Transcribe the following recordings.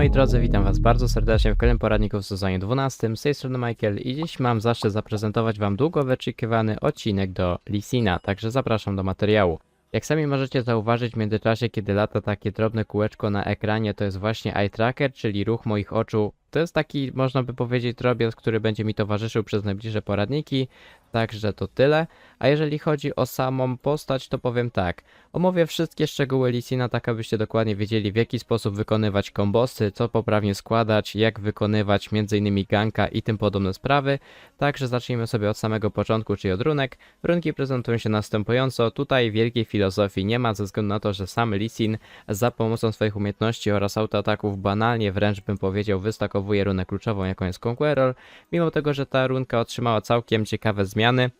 moi drodzy, witam was bardzo serdecznie w kolejnym poradniku w sezonie 12. Z tej strony Michael i dziś mam zaszczyt zaprezentować wam długo wyczekiwany odcinek do Lisina, także zapraszam do materiału. Jak sami możecie zauważyć w międzyczasie, kiedy lata takie drobne kółeczko na ekranie, to jest właśnie eye tracker, czyli ruch moich oczu. To jest taki, można by powiedzieć, drobiazg, który będzie mi towarzyszył przez najbliższe poradniki, także to tyle. A jeżeli chodzi o samą postać, to powiem tak. Omówię wszystkie szczegóły Lisina, tak abyście dokładnie wiedzieli w jaki sposób wykonywać kombosy, co poprawnie składać, jak wykonywać m.in. ganka i tym podobne sprawy. Także zacznijmy sobie od samego początku, czyli od runek. Runki prezentują się następująco. Tutaj wielkiej filozofii nie ma, ze względu na to, że sam Lisin za pomocą swoich umiejętności oraz autoataków banalnie wręcz bym powiedział wystakowuje runę kluczową, jaką jest Conqueror. Mimo tego, że ta runka otrzymała całkiem ciekawe zmiany,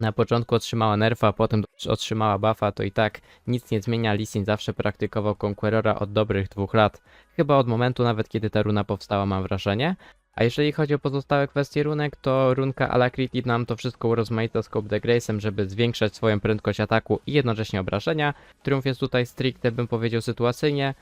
na początku otrzymała nerfa, potem otrzymała buffa, to i tak nic nie zmienia. Lisin zawsze praktykował Conquerora od dobrych dwóch lat. Chyba od momentu nawet, kiedy ta runa powstała, mam wrażenie. A jeżeli chodzi o pozostałe kwestie runek, to runka Alacrity nam to wszystko urozmaica Scope the Grace'em, żeby zwiększać swoją prędkość ataku i jednocześnie obrażenia. Triumf jest tutaj stricte, bym powiedział, sytuacyjnie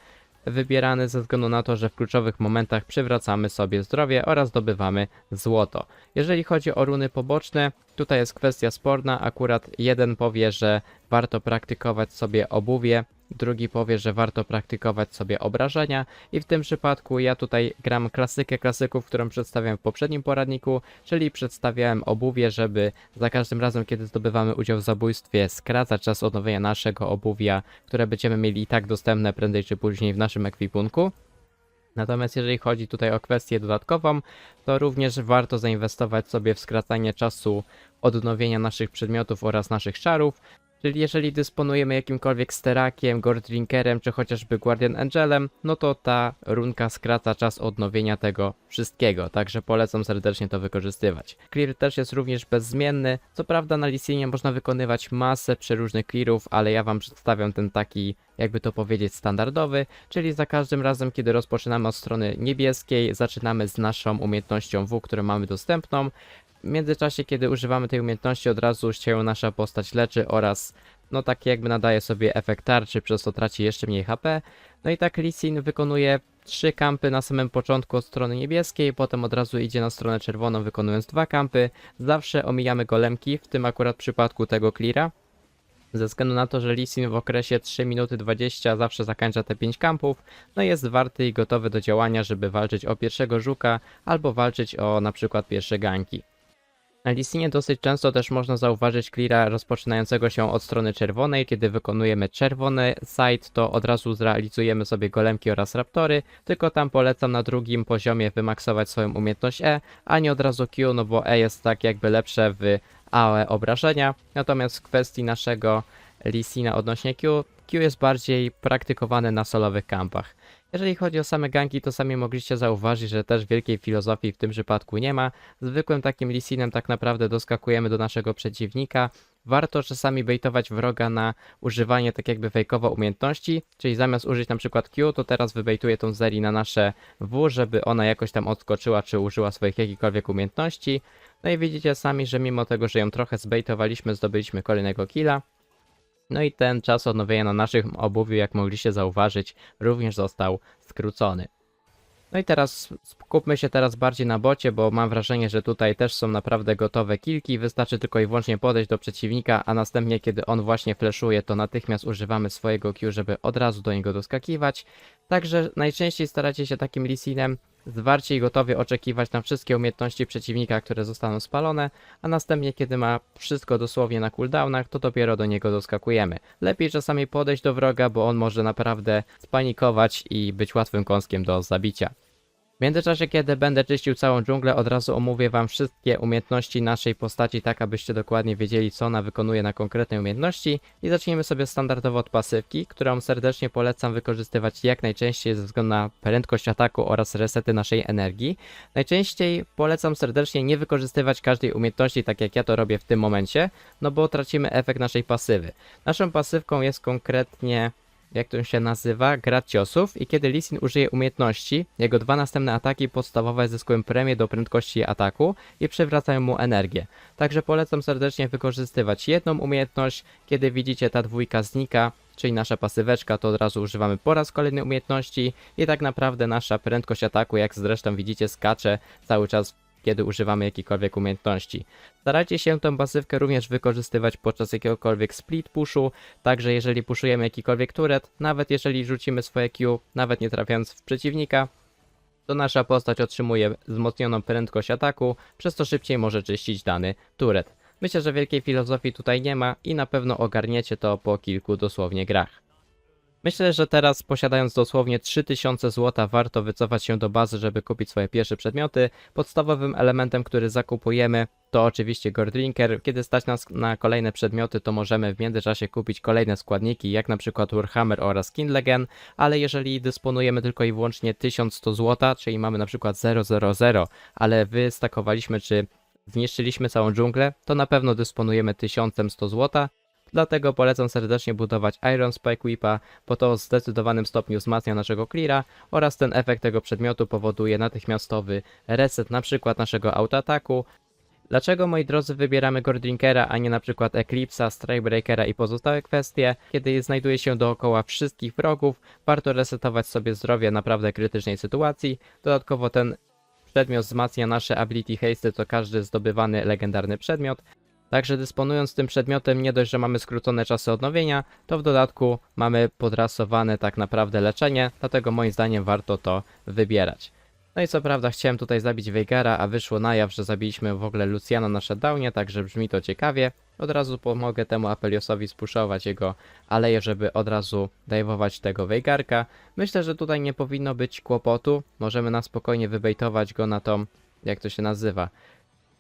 wybierany ze względu na to, że w kluczowych momentach przywracamy sobie zdrowie oraz zdobywamy złoto. Jeżeli chodzi o runy poboczne, tutaj jest kwestia sporna. Akurat jeden powie, że warto praktykować sobie obuwie, drugi powie, że warto praktykować sobie obrażenia i w tym przypadku ja tutaj gram klasykę klasyków, którą przedstawiałem w poprzednim poradniku, czyli przedstawiałem obuwie, żeby za każdym razem, kiedy zdobywamy udział w zabójstwie, skracać czas odnowienia naszego obuwia, które będziemy mieli i tak dostępne prędzej czy później w naszym ekwipunku. Natomiast jeżeli chodzi tutaj o kwestię dodatkową, to również warto zainwestować sobie w skracanie czasu odnowienia naszych przedmiotów oraz naszych czarów, Czyli jeżeli dysponujemy jakimkolwiek sterakiem, Gordrinkerem czy chociażby Guardian Angelem, no to ta runka skraca czas odnowienia tego wszystkiego, także polecam serdecznie to wykorzystywać. Clear też jest również bezzmienny, co prawda na Lisinie można wykonywać masę przeróżnych clearów, ale ja wam przedstawiam ten taki, jakby to powiedzieć, standardowy, czyli za każdym razem, kiedy rozpoczynamy od strony niebieskiej, zaczynamy z naszą umiejętnością W, którą mamy dostępną, w międzyczasie, kiedy używamy tej umiejętności, od razu się nasza postać leczy oraz no tak jakby nadaje sobie efekt tarczy, przez to traci jeszcze mniej HP. No i tak Lisin wykonuje trzy kampy na samym początku od strony niebieskiej, potem od razu idzie na stronę czerwoną wykonując dwa kampy. Zawsze omijamy golemki, w tym akurat przypadku tego cleara. Ze względu na to, że Lisin w okresie 3 minuty 20 zawsze zakończa te 5 kampów, no jest warty i gotowy do działania, żeby walczyć o pierwszego żuka albo walczyć o na przykład pierwsze ganki. Na listinie dosyć często też można zauważyć cleara rozpoczynającego się od strony czerwonej. Kiedy wykonujemy czerwony side, to od razu zrealizujemy sobie golemki oraz raptory, tylko tam polecam na drugim poziomie wymaksować swoją umiejętność E, a nie od razu Q, no bo E jest tak jakby lepsze w AOE obrażenia. Natomiast w kwestii naszego Lisina odnośnie Q, Q jest bardziej praktykowany na solowych kampach. Jeżeli chodzi o same ganki, to sami mogliście zauważyć, że też wielkiej filozofii w tym przypadku nie ma. Zwykłym takim lisinem tak naprawdę doskakujemy do naszego przeciwnika. Warto czasami baitować wroga na używanie tak jakby fejkowo umiejętności, czyli zamiast użyć na przykład Q, to teraz wybejtuję tą Zeri na nasze W, żeby ona jakoś tam odskoczyła, czy użyła swoich jakichkolwiek umiejętności. No i widzicie sami, że mimo tego, że ją trochę zbejtowaliśmy, zdobyliśmy kolejnego killa. No i ten czas odnowienia na naszym obuwiu, jak mogliście zauważyć, również został skrócony. No i teraz skupmy się teraz bardziej na bocie, bo mam wrażenie, że tutaj też są naprawdę gotowe kilki. Wystarczy tylko i wyłącznie podejść do przeciwnika, a następnie kiedy on właśnie fleszuje, to natychmiast używamy swojego Q, żeby od razu do niego doskakiwać. Także najczęściej staracie się takim lisinem zwarci i gotowi oczekiwać na wszystkie umiejętności przeciwnika, które zostaną spalone, a następnie kiedy ma wszystko dosłownie na cooldownach, to dopiero do niego doskakujemy. Lepiej czasami podejść do wroga, bo on może naprawdę spanikować i być łatwym kąskiem do zabicia. Międzyczasie, kiedy będę czyścił całą dżunglę, od razu omówię Wam wszystkie umiejętności naszej postaci, tak abyście dokładnie wiedzieli, co ona wykonuje na konkretnej umiejętności. I zacznijmy sobie standardowo od pasywki, którą serdecznie polecam wykorzystywać jak najczęściej ze względu na prędkość ataku oraz resety naszej energii. Najczęściej polecam serdecznie nie wykorzystywać każdej umiejętności, tak jak ja to robię w tym momencie, no bo tracimy efekt naszej pasywy. Naszą pasywką jest konkretnie jak to się nazywa, gra ciosów? I kiedy Lisin użyje umiejętności, jego dwa następne ataki podstawowe zyskują premię do prędkości ataku i przywracają mu energię. Także polecam serdecznie wykorzystywać jedną umiejętność, kiedy widzicie ta dwójka znika, czyli nasza pasyweczka, to od razu używamy po raz kolejny umiejętności. I tak naprawdę nasza prędkość ataku, jak zresztą widzicie, skacze cały czas, kiedy używamy jakiejkolwiek umiejętności. Starajcie się tę pasywkę również wykorzystywać podczas jakiegokolwiek split pushu, także jeżeli puszujemy jakikolwiek turret, nawet jeżeli rzucimy swoje Q, nawet nie trafiając w przeciwnika, to nasza postać otrzymuje wzmocnioną prędkość ataku, przez co szybciej może czyścić dany turret. Myślę, że wielkiej filozofii tutaj nie ma i na pewno ogarniecie to po kilku dosłownie grach. Myślę, że teraz posiadając dosłownie 3000 zł warto wycofać się do bazy, żeby kupić swoje pierwsze przedmioty. Podstawowym elementem, który zakupujemy to oczywiście Gordrinker. Kiedy stać nas na kolejne przedmioty, to możemy w międzyczasie kupić kolejne składniki, jak na przykład Warhammer oraz Kindlegen, ale jeżeli dysponujemy tylko i wyłącznie 1100 zł, czyli mamy na przykład 000, ale wystakowaliśmy czy zniszczyliśmy całą dżunglę, to na pewno dysponujemy 1100 zł. Dlatego polecam serdecznie budować Iron Spike Whipa, bo to w zdecydowanym stopniu wzmacnia naszego cleara oraz ten efekt tego przedmiotu powoduje natychmiastowy reset przykład naszego autoataku. Dlaczego moi drodzy wybieramy Gordrinkera, a nie na przykład Eclipse'a, Strikebreakera i pozostałe kwestie? Kiedy znajduje się dookoła wszystkich wrogów, warto resetować sobie zdrowie naprawdę krytycznej sytuacji. Dodatkowo ten przedmiot wzmacnia nasze ability haste, to każdy zdobywany legendarny przedmiot. Także dysponując tym przedmiotem, nie dość, że mamy skrócone czasy odnowienia, to w dodatku mamy podrasowane tak naprawdę leczenie, dlatego moim zdaniem warto to wybierać. No i co prawda chciałem tutaj zabić Veigara, a wyszło na jaw, że zabiliśmy w ogóle Luciana na shutdownie, także brzmi to ciekawie. Od razu pomogę temu Apeliosowi spuszować jego aleję, żeby od razu dajwować tego Veigarka. Myślę, że tutaj nie powinno być kłopotu, możemy na spokojnie wybejtować go na tą, jak to się nazywa,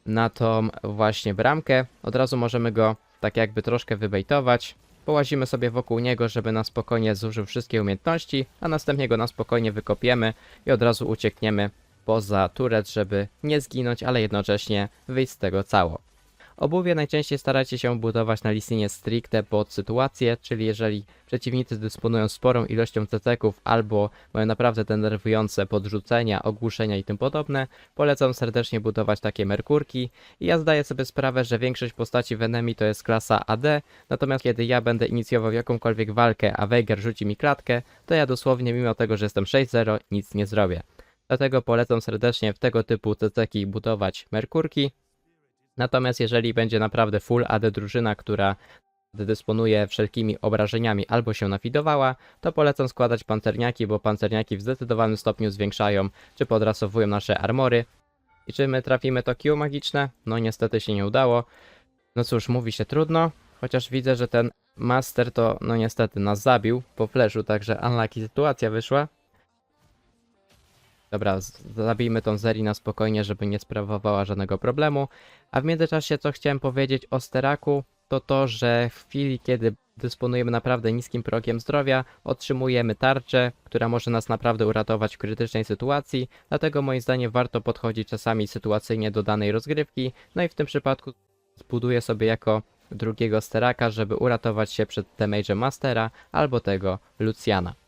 na tą właśnie bramkę. Od razu możemy go tak jakby troszkę wybejtować. Połazimy sobie wokół niego, żeby na spokojnie zużył wszystkie umiejętności, a następnie go na spokojnie wykopiemy i od razu uciekniemy poza turet, żeby nie zginąć, ale jednocześnie wyjść z tego cało. Obuwie najczęściej starajcie się budować na listinie stricte pod sytuację, czyli jeżeli przeciwnicy dysponują sporą ilością ceteków albo mają naprawdę denerwujące podrzucenia, ogłuszenia i tym podobne, polecam serdecznie budować takie merkurki i ja zdaję sobie sprawę, że większość postaci w enemy to jest klasa AD, natomiast kiedy ja będę inicjował jakąkolwiek walkę, a Veigar rzuci mi klatkę, to ja dosłownie mimo tego, że jestem 6-0, nic nie zrobię. Dlatego polecam serdecznie w tego typu ceceki budować merkurki, Natomiast jeżeli będzie naprawdę full AD drużyna, która dysponuje wszelkimi obrażeniami albo się nafidowała, to polecam składać pancerniaki, bo pancerniaki w zdecydowanym stopniu zwiększają czy podrasowują nasze armory. I czy my trafimy to Q magiczne? No niestety się nie udało. No cóż, mówi się trudno, chociaż widzę, że ten master to no niestety nas zabił po fleszu, także unlucky sytuacja wyszła. Dobra, zabijmy tą Zeri na spokojnie, żeby nie sprawowała żadnego problemu. A w międzyczasie, co chciałem powiedzieć o Steraku, to to, że w chwili, kiedy dysponujemy naprawdę niskim progiem zdrowia, otrzymujemy tarczę, która może nas naprawdę uratować w krytycznej sytuacji, dlatego moim zdaniem warto podchodzić czasami sytuacyjnie do danej rozgrywki, no i w tym przypadku zbuduję sobie jako drugiego Steraka, żeby uratować się przed damage'em Mastera albo tego Luciana.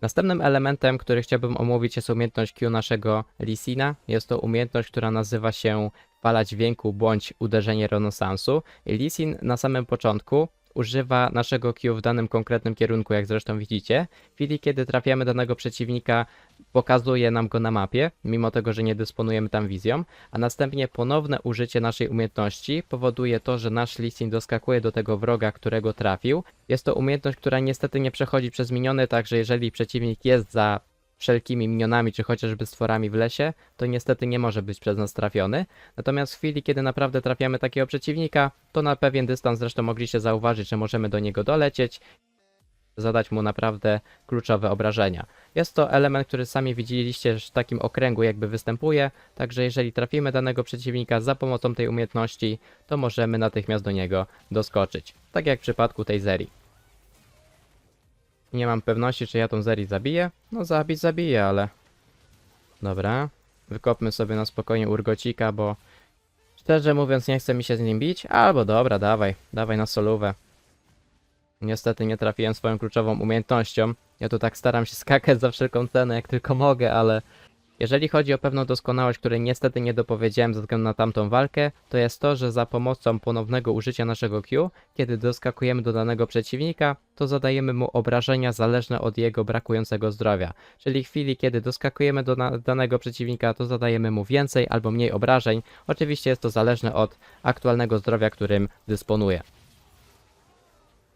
Następnym elementem, który chciałbym omówić jest umiejętność Q naszego Lisina. Jest to umiejętność, która nazywa się fala dźwięku bądź uderzenie renesansu. Lisin na samym początku używa naszego Q w danym konkretnym kierunku, jak zresztą widzicie. W chwili, kiedy trafiamy danego przeciwnika, pokazuje nam go na mapie, mimo tego, że nie dysponujemy tam wizją, a następnie ponowne użycie naszej umiejętności powoduje to, że nasz Lisin doskakuje do tego wroga, którego trafił. Jest to umiejętność, która niestety nie przechodzi przez miniony, także jeżeli przeciwnik jest za wszelkimi minionami, czy chociażby stworami w lesie, to niestety nie może być przez nas trafiony. Natomiast w chwili, kiedy naprawdę trafiamy takiego przeciwnika, to na pewien dystans zresztą mogliście zauważyć, że możemy do niego dolecieć, zadać mu naprawdę kluczowe obrażenia. Jest to element, który sami widzieliście, że w takim okręgu jakby występuje, także jeżeli trafimy danego przeciwnika za pomocą tej umiejętności, to możemy natychmiast do niego doskoczyć. Tak jak w przypadku tej Zeri. Nie mam pewności, czy ja tą Zeri zabiję. No zabić zabiję, ale... Dobra. Wykopmy sobie na spokojnie Urgocika, bo... Szczerze mówiąc nie chce mi się z nim bić, albo dobra, dawaj, dawaj na solówę. Niestety nie trafiłem swoją kluczową umiejętnością. Ja tu tak staram się skakać za wszelką cenę, jak tylko mogę, ale Jeżeli chodzi o pewną doskonałość, której niestety nie dopowiedziałem ze względu na tamtą walkę, to jest to, że za pomocą ponownego użycia naszego Q, kiedy doskakujemy do danego przeciwnika, to zadajemy mu obrażenia zależne od jego brakującego zdrowia. Czyli w chwili, kiedy doskakujemy do danego przeciwnika, to zadajemy mu więcej albo mniej obrażeń. Oczywiście jest to zależne od aktualnego zdrowia, którym dysponuje.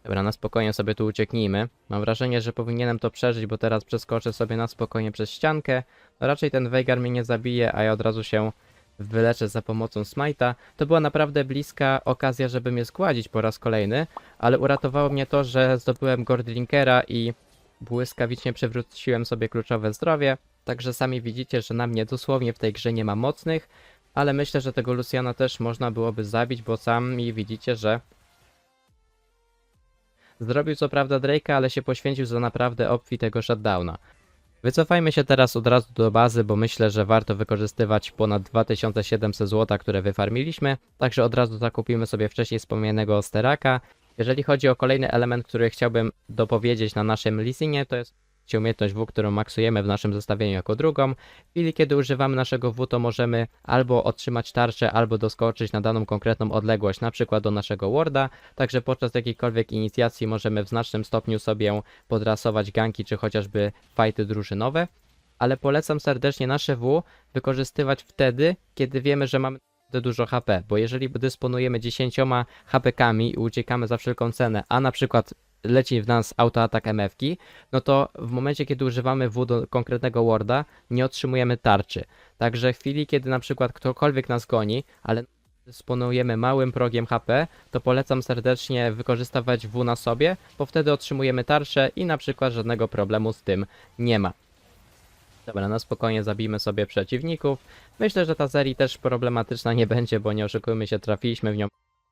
Dobra, na spokojnie sobie tu ucieknijmy. Mam wrażenie, że powinienem to przeżyć, bo teraz przeskoczę sobie na spokojnie przez ściankę. No raczej ten Veigar mnie nie zabije, a ja od razu się wyleczę za pomocą smite'a. To była naprawdę bliska okazja, żeby mnie składzić po raz kolejny, ale uratowało mnie to, że zdobyłem Gordlinkera i błyskawicznie przywróciłem sobie kluczowe zdrowie. Także sami widzicie, że na mnie dosłownie w tej grze nie ma mocnych, ale myślę, że tego Luciana też można byłoby zabić, bo sami widzicie, że Zrobił co prawda Drake'a, ale się poświęcił za naprawdę obfitego shutdowna. Wycofajmy się teraz od razu do bazy, bo myślę, że warto wykorzystywać ponad 2700 zł, które wyfarmiliśmy, także od razu zakupimy sobie wcześniej wspomnianego Osteraka. Jeżeli chodzi o kolejny element, który chciałbym dopowiedzieć na naszym leasingie, to jest umiejętność W, którą maksujemy w naszym zestawieniu jako drugą. W chwili, kiedy używamy naszego W, to możemy albo otrzymać tarczę, albo doskoczyć na daną konkretną odległość, na przykład do naszego warda, także podczas jakiejkolwiek inicjacji możemy w znacznym stopniu sobie podrasować ganki, czy chociażby fighty drużynowe, ale polecam serdecznie nasze W wykorzystywać wtedy, kiedy wiemy, że mamy dużo HP, bo jeżeli dysponujemy 10 HP-kami i uciekamy za wszelką cenę, a na przykład leci w nas autoatak MF-ki, no to w momencie, kiedy używamy W do konkretnego warda, nie otrzymujemy tarczy. Także w chwili, kiedy na przykład ktokolwiek nas goni, ale dysponujemy małym progiem HP, to polecam serdecznie wykorzystywać W na sobie, bo wtedy otrzymujemy tarczę i na przykład żadnego problemu z tym nie ma. Dobra, na spokojnie zabijmy sobie przeciwników. Myślę, że ta serii też problematyczna nie będzie, bo nie oszukujmy się, trafiliśmy w nią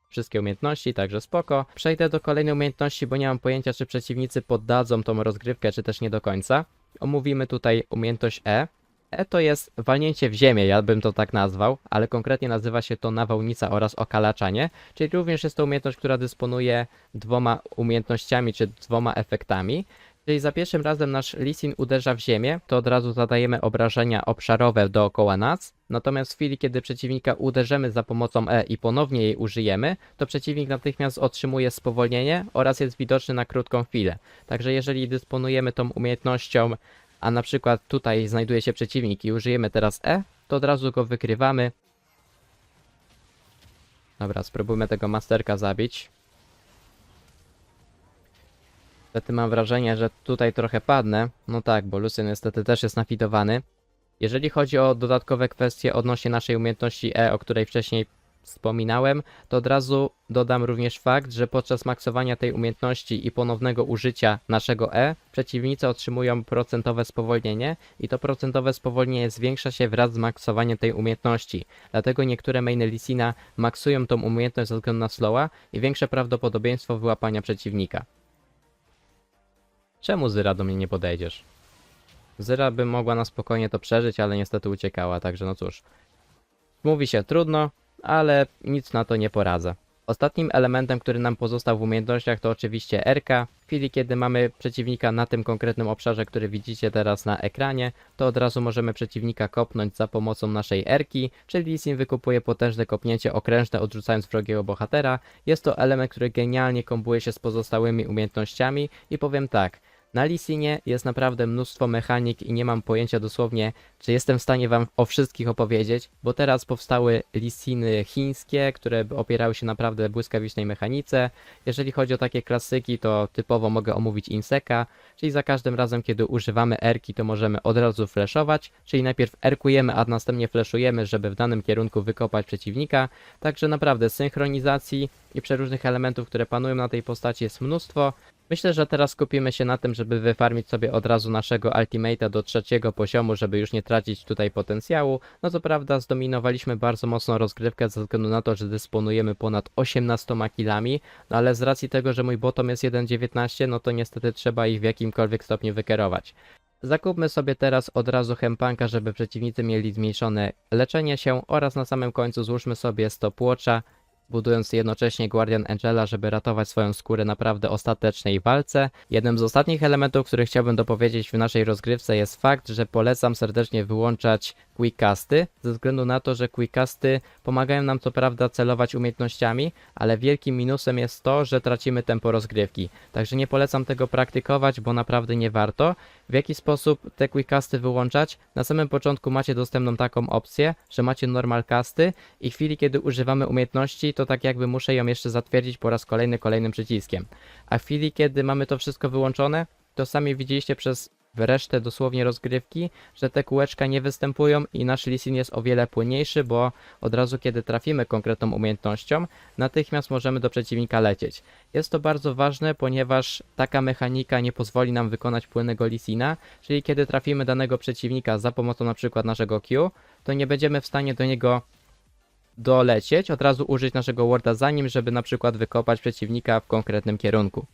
wszystkie umiejętności, także spoko. Przejdę do kolejnej umiejętności, bo nie mam pojęcia, czy przeciwnicy poddadzą tą rozgrywkę, czy też nie do końca. Omówimy tutaj umiejętność E. E to jest walnięcie w ziemię, ja bym to tak nazwał, ale konkretnie nazywa się to nawałnica oraz okalaczanie, czyli również jest to umiejętność, która dysponuje dwoma umiejętnościami czy dwoma efektami. Czyli za pierwszym razem nasz Lisin uderza w ziemię, to od razu zadajemy obrażenia obszarowe dookoła nas. Natomiast w chwili, kiedy przeciwnika uderzymy za pomocą E i ponownie jej użyjemy, to przeciwnik natychmiast otrzymuje spowolnienie oraz jest widoczny na krótką chwilę. Także jeżeli dysponujemy tą umiejętnością, a na przykład tutaj znajduje się przeciwnik i użyjemy teraz E, to od razu go wykrywamy. Dobra, spróbujmy tego masterka zabić. Niestety mam wrażenie, że tutaj trochę padnę. No tak, bo Lucian niestety też jest nafidowany. Jeżeli chodzi o dodatkowe kwestie odnośnie naszej umiejętności E, o której wcześniej wspominałem, to od razu dodam również fakt, że podczas maksowania tej umiejętności i ponownego użycia naszego E, przeciwnicy otrzymują procentowe spowolnienie i to procentowe spowolnienie zwiększa się wraz z maksowaniem tej umiejętności. Dlatego niektóre mainy Lisina maksują tą umiejętność ze względu na slowa i większe prawdopodobieństwo wyłapania przeciwnika. Czemu Zyra do mnie nie podejdziesz? Zyra by mogła na spokojnie to przeżyć, ale niestety uciekała, także no cóż. Mówi się trudno, ale nic na to nie poradzę. Ostatnim elementem, który nam pozostał w umiejętnościach to oczywiście RK. W chwili, kiedy mamy przeciwnika na tym konkretnym obszarze, który widzicie teraz na ekranie, to od razu możemy przeciwnika kopnąć za pomocą naszej RK, czyli Lisin wykupuje potężne kopnięcie okrężne odrzucając wrogiego bohatera. Jest to element, który genialnie kombuje się z pozostałymi umiejętnościami i powiem tak, na Lisinie jest naprawdę mnóstwo mechanik i nie mam pojęcia dosłownie, czy jestem w stanie wam o wszystkich opowiedzieć, bo teraz powstały Lisiny chińskie, które opierały się naprawdę błyskawicznej mechanice. Jeżeli chodzi o takie klasyki, to typowo mogę omówić Inseka, czyli za każdym razem, kiedy używamy Erki, to możemy od razu flashować, czyli najpierw erkujemy, a następnie flashujemy, żeby w danym kierunku wykopać przeciwnika. Także naprawdę synchronizacji i przeróżnych elementów, które panują na tej postaci jest mnóstwo. Myślę, że teraz skupimy się na tym, żeby wyfarmić sobie od razu naszego Ultimate'a do trzeciego poziomu, żeby już nie tracić tutaj potencjału. No co prawda zdominowaliśmy bardzo mocno rozgrywkę ze względu na to, że dysponujemy ponad 18 killami, no ale z racji tego, że mój bottom jest 1.19, no to niestety trzeba ich w jakimkolwiek stopniu wykierować. Zakupmy sobie teraz od razu hempanka, żeby przeciwnicy mieli zmniejszone leczenie się oraz na samym końcu złóżmy sobie stopwatcha budując jednocześnie Guardian Angela, żeby ratować swoją skórę naprawdę ostatecznej walce. Jednym z ostatnich elementów, który chciałbym dopowiedzieć w naszej rozgrywce jest fakt, że polecam serdecznie wyłączać quickcasty, ze względu na to, że quickcasty pomagają nam co prawda celować umiejętnościami, ale wielkim minusem jest to, że tracimy tempo rozgrywki. Także nie polecam tego praktykować, bo naprawdę nie warto. W jaki sposób te quickcasty wyłączać? Na samym początku macie dostępną taką opcję, że macie normal casty i w chwili kiedy używamy umiejętności, to tak jakby muszę ją jeszcze zatwierdzić po raz kolejny kolejnym przyciskiem. A w chwili kiedy mamy to wszystko wyłączone, to sami widzieliście przez resztę dosłownie rozgrywki, że te kółeczka nie występują i nasz lisin jest o wiele płynniejszy, bo od razu kiedy trafimy konkretną umiejętnością, natychmiast możemy do przeciwnika lecieć. Jest to bardzo ważne, ponieważ taka mechanika nie pozwoli nam wykonać płynnego lisina, czyli kiedy trafimy danego przeciwnika za pomocą na przykład naszego Q, to nie będziemy w stanie do niego dolecieć, od razu użyć naszego warda za nim, żeby na przykład wykopać przeciwnika w konkretnym kierunku.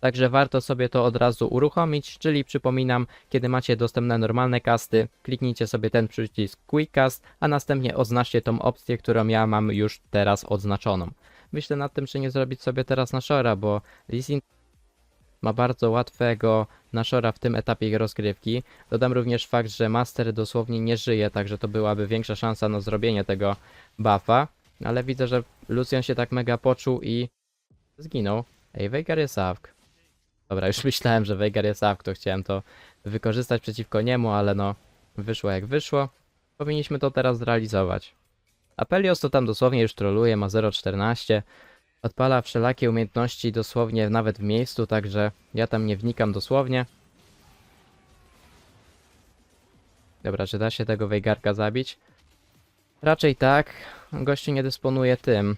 Także warto sobie to od razu uruchomić, czyli przypominam, kiedy macie dostępne normalne casty, kliknijcie sobie ten przycisk Quick Cast, a następnie oznaczcie tą opcję, którą ja mam już teraz odznaczoną. Myślę nad tym, czy nie zrobić sobie teraz naszora, bo Lisin ma bardzo łatwego naszora w tym etapie rozgrywki. Dodam również fakt, że Master dosłownie nie żyje, także to byłaby większa szansa na zrobienie tego buffa. Ale widzę, że Lucian się tak mega poczuł i zginął. Ej, Veigar jest awk. Dobra, już myślałem, że Veigar jest awk, to chciałem to wykorzystać przeciwko niemu, ale no, wyszło jak wyszło. Powinniśmy to teraz zrealizować. Apelios to tam dosłownie już troluje, ma 0,14. Odpala wszelakie umiejętności dosłownie nawet w miejscu, także ja tam nie wnikam dosłownie. Dobra, czy da się tego Wejgarka zabić? Raczej tak. Gościu nie dysponuje tym.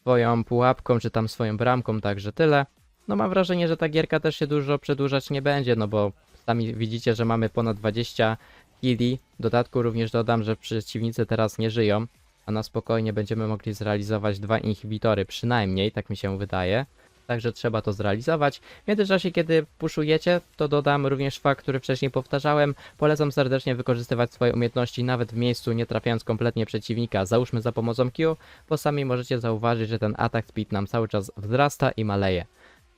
Swoją pułapką, czy tam swoją bramką, także tyle. No mam wrażenie, że ta gierka też się dużo przedłużać nie będzie, no bo sami widzicie, że mamy ponad 20 killi. W dodatku również dodam, że przeciwnicy teraz nie żyją, a na spokojnie będziemy mogli zrealizować dwa inhibitory przynajmniej, tak mi się wydaje. Także trzeba to zrealizować. W międzyczasie, kiedy puszujecie, to dodam również fakt, który wcześniej powtarzałem. Polecam serdecznie wykorzystywać swoje umiejętności nawet w miejscu, nie trafiając kompletnie przeciwnika. Załóżmy za pomocą Q, bo sami możecie zauważyć, że ten atak speed nam cały czas wzrasta i maleje.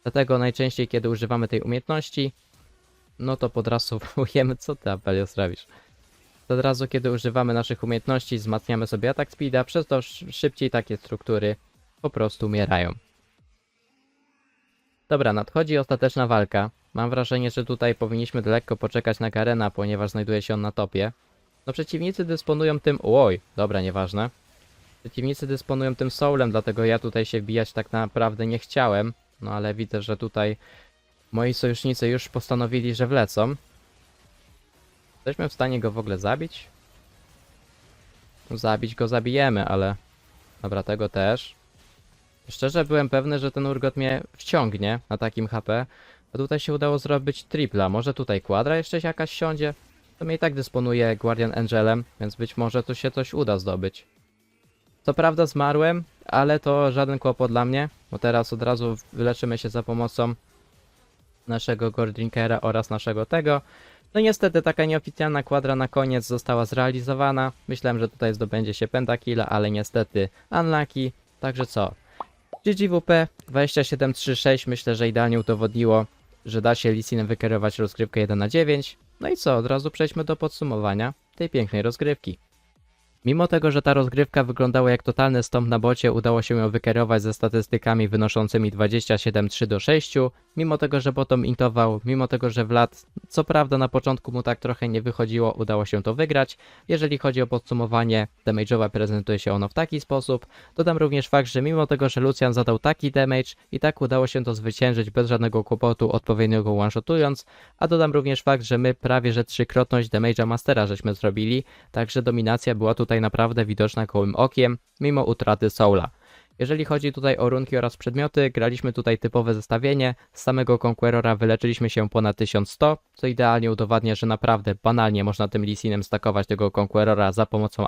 Dlatego najczęściej, kiedy używamy tej umiejętności, no to podrasowujemy. Co ty, Apelios, robisz? To od razu, kiedy używamy naszych umiejętności, wzmacniamy sobie atak speeda, przez to sz- szybciej takie struktury po prostu umierają. Dobra, nadchodzi ostateczna walka. Mam wrażenie, że tutaj powinniśmy lekko poczekać na Garena, ponieważ znajduje się on na topie. No przeciwnicy dysponują tym... Oj, dobra, nieważne. Przeciwnicy dysponują tym soulem, dlatego ja tutaj się wbijać tak naprawdę nie chciałem. No ale widzę, że tutaj moi sojusznicy już postanowili, że wlecą. Jesteśmy w stanie go w ogóle zabić? Zabić go zabijemy, ale... Dobra, tego też. Szczerze byłem pewny, że ten urgot mnie wciągnie na takim HP, a tutaj się udało zrobić tripla. Może tutaj kwadra jeszcze jakaś siądzie? To mnie i tak dysponuje Guardian Angelem, więc być może tu się coś uda zdobyć. Co prawda zmarłem, ale to żaden kłopot dla mnie, bo teraz od razu wyleczymy się za pomocą naszego Gordrinkera oraz naszego tego. No niestety taka nieoficjalna kwadra na koniec została zrealizowana. Myślałem, że tutaj zdobędzie się pentakilla, ale niestety unlucky. Także co? GGWP 2736 myślę, że idealnie udowodniło, że da się Lisinem wykierować rozgrywkę 1 na 9. No i co, od razu przejdźmy do podsumowania tej pięknej rozgrywki. Mimo tego, że ta rozgrywka wyglądała jak totalny stąp na bocie, udało się ją wykierować ze statystykami wynoszącymi 27-3 do 6. Mimo tego, że bottom intował, mimo tego, że Vlad, co prawda na początku mu tak trochę nie wychodziło, udało się to wygrać. Jeżeli chodzi o podsumowanie, damage'owe prezentuje się ono w taki sposób. Dodam również fakt, że mimo tego, że Lucian zadał taki damage, i tak udało się to zwyciężyć bez żadnego kłopotu, odpowiednio go one-shotując. A dodam również fakt, że my prawie że trzykrotność damage'a Mastera żeśmy zrobili, także dominacja była tutaj naprawdę widoczna gołym okiem, mimo utraty Soula. Jeżeli chodzi tutaj o runki oraz przedmioty, graliśmy tutaj typowe zestawienie. Z samego Conquerora wyleczyliśmy się ponad 1100, co idealnie udowadnia, że naprawdę banalnie można tym Lisinem stakować tego Conquerora za pomocą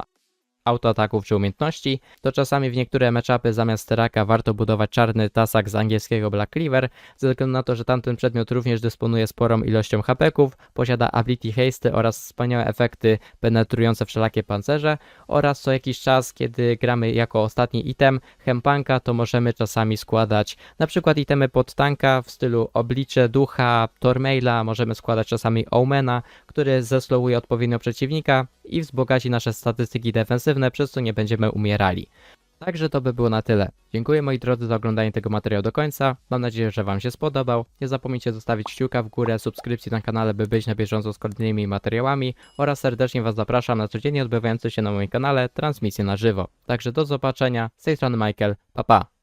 autoataków czy umiejętności, to czasami w niektóre matchupy zamiast teraka warto budować czarny tasak z angielskiego Black Cleaver, ze względu na to, że tamten przedmiot również dysponuje sporą ilością hapeków, posiada ability haste oraz wspaniałe efekty penetrujące wszelakie pancerze oraz co jakiś czas, kiedy gramy jako ostatni item Hempanka, to możemy czasami składać na przykład itemy pod tanka w stylu oblicze ducha, Tormaila, możemy składać czasami Omena, który zeslowuje odpowiednio przeciwnika i wzbogaci nasze statystyki defensywne, przez co nie będziemy umierali. Także to by było na tyle. Dziękuję moi drodzy za oglądanie tego materiału do końca. Mam nadzieję, że Wam się spodobał. Nie zapomnijcie zostawić kciuka w górę, subskrypcji na kanale, by być na bieżąco z kolejnymi materiałami oraz serdecznie Was zapraszam na codziennie odbywające się na moim kanale transmisje na żywo. Także do zobaczenia. Z tej strony Michael. Pa pa.